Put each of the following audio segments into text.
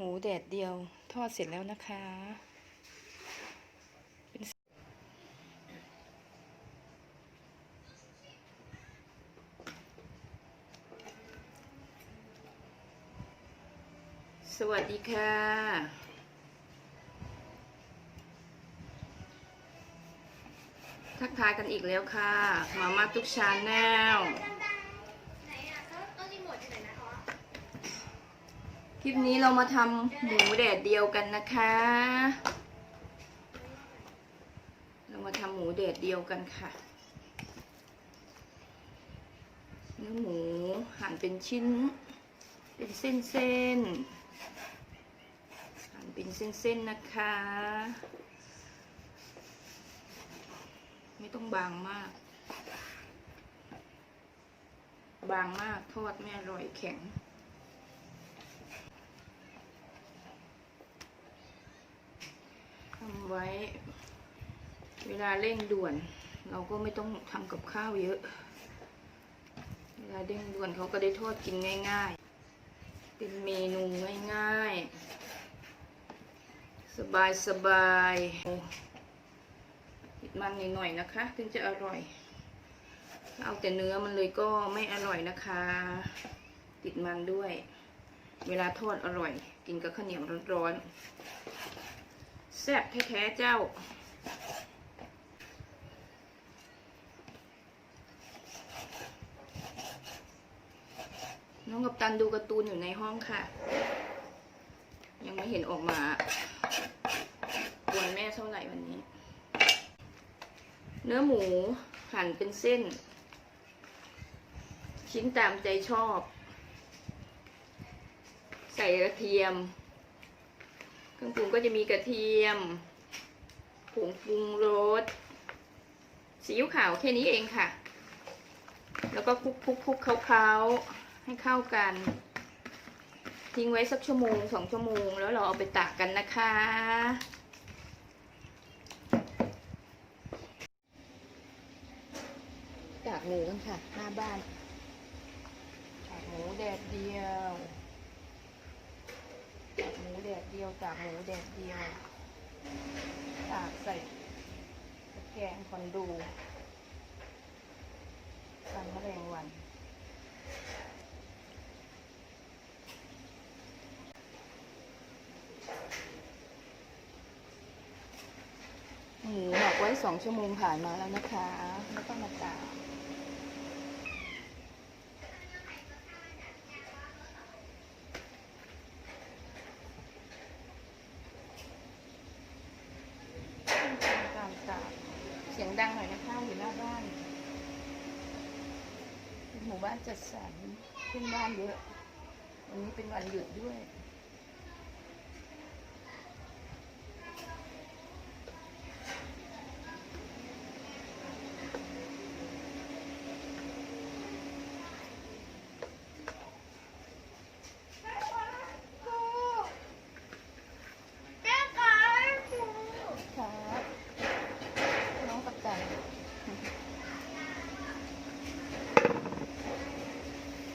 หมูแดดเดียวทอดเสร็จแล้วนะคะสวัสดีค่ะ ทักทายกันอีกแล้วค่ะ มามาทุกชาแนล ไหนอะแล้วต้นรีโมทอยู่ไหนนะอ๋อ ค ลิปนี้เรามาทำหมูแดดเดียวกันนะคะ เรามาทำหมูแดดเดียวกันค่ะ เนื้อหมูหั่นเป็นชิ้น เป็นเส้นๆหั่นเป็นเส้นๆนะคะ ไม่ต้องบางมาก บางมากทอดไม่อร่อยแข็ง ทำไว้ เวลาเร่งด่วน เราก็ไม่ต้องทำกับข้าวเยอะ เวลาเร่งด่วนเขาก็ได้ทอดกินง่าย ๆ เป็นเมนูง่าย ๆ สบายๆติดมันนิดหน่อยนะคะ ถึงจะอร่อย เอาแต่เนื้อมันเลยก็ไม่อร่อยนะคะ ติดมันด้วย เวลาทอดอร่อย กินกับข้าวเหนียวร้อนๆ ซ่บแท้ๆเจ้า น้องกับตันดูการ์ตูนอยู่ในห้องค่ะ ยังไม่เห็นออกมากวนแม่เท่าไหร่วันนี้ เนื้อหมูหั่นเป็นเส้น ชิ้นตามใจชอบ ใส่กระเทียม เครื่องปรุงก็จะมีกระเทียมผงปรุงรสซีอิ๊วขาวแค่นี้เองค่ะ แล้วก็คลุกคลุกคลุกเคล้าๆให้เข้ากัน ทิ้งไว้สักชั่วโมงสองชั่วโมง แล้วเราเอาไปตากกันนะคะ ตากหมูกันค่ะ หน้าบ้าน ตากหมูแดดเดียว ตากหมูแดดเดียวตากหมูแดดเดียวตากใส่ตะแกรงคอนดูกันแมลงวันหมูหมักไว้สองชั่วโมงผ่านมาแล้วนะคะไม่ต้องมาตากการตากเสียงดังหน่อยนะคะอยู่หน้าบ้านเป็นห มู่บ้านจัดสรรเพื่อนบ้านเยอะ วันนี้เป็นวันหยุดด้วย แม่คะครู ครับน้องกับจัน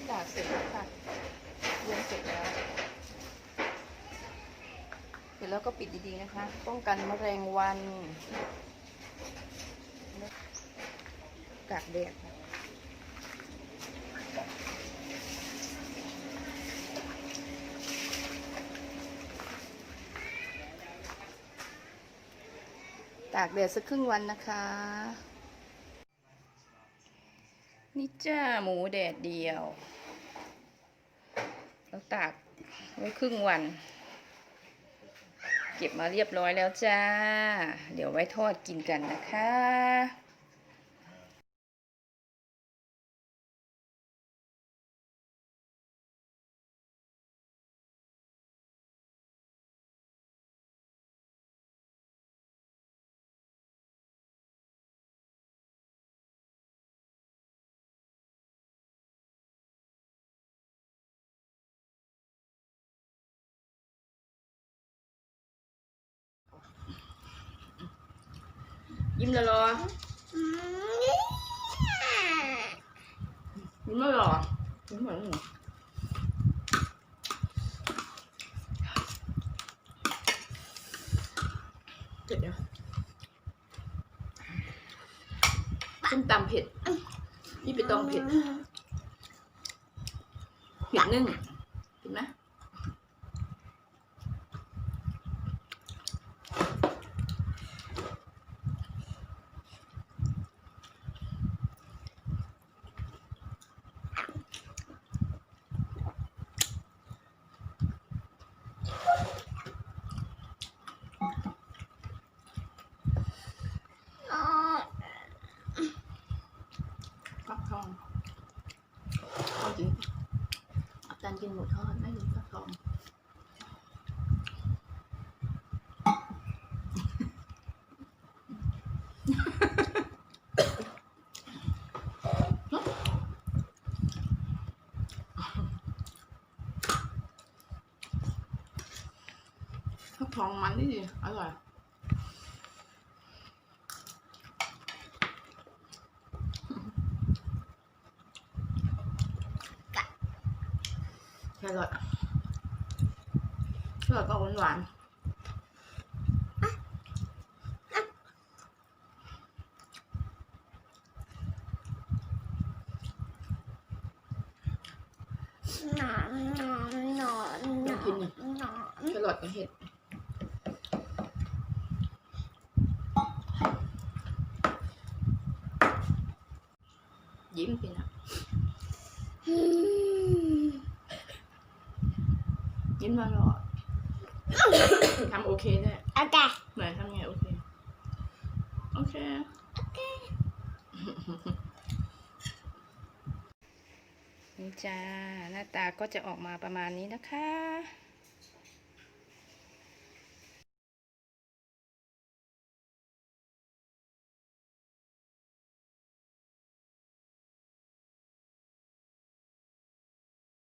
จากเสร็จแล้วค่ะเรียนเสร็จแล้ว เสร็จแล้วก็ ปิดดีๆนะคะ ป้องกันมะเร็งวันกากแดดตากแดดสักครึ่งวันนะคะ นี่จ้าหมูแดดเดียว เราตากไว้ครึ่งวัน เก็บมาเรียบร้อยแล้วจ้า เดี๋ยวไว้ทอดกินกันนะคะ ยิ้มละรอยิ้มลหรอยิ้มเหมือนหนูเก็ดเนาะส้มตำเผ็ดนี่ไปตองเผ็ดเผ็ดนึ่งเห็นไหม ฟักทองเอาจริงอาจารย์กิ นหมูทอดไม่นฟักทองฟักทองมันนี่ดีอร่อยแครอทแครอทก็หวานหวานๆแครอทกับเห็ดยิ้มสินะ ยิ้มตลอดทำโอเคด้วยโอเคไหนทำไงโอเค โอเค นี่จ้า หน้าตาก็จะออกมาประมาณนี้นะคะ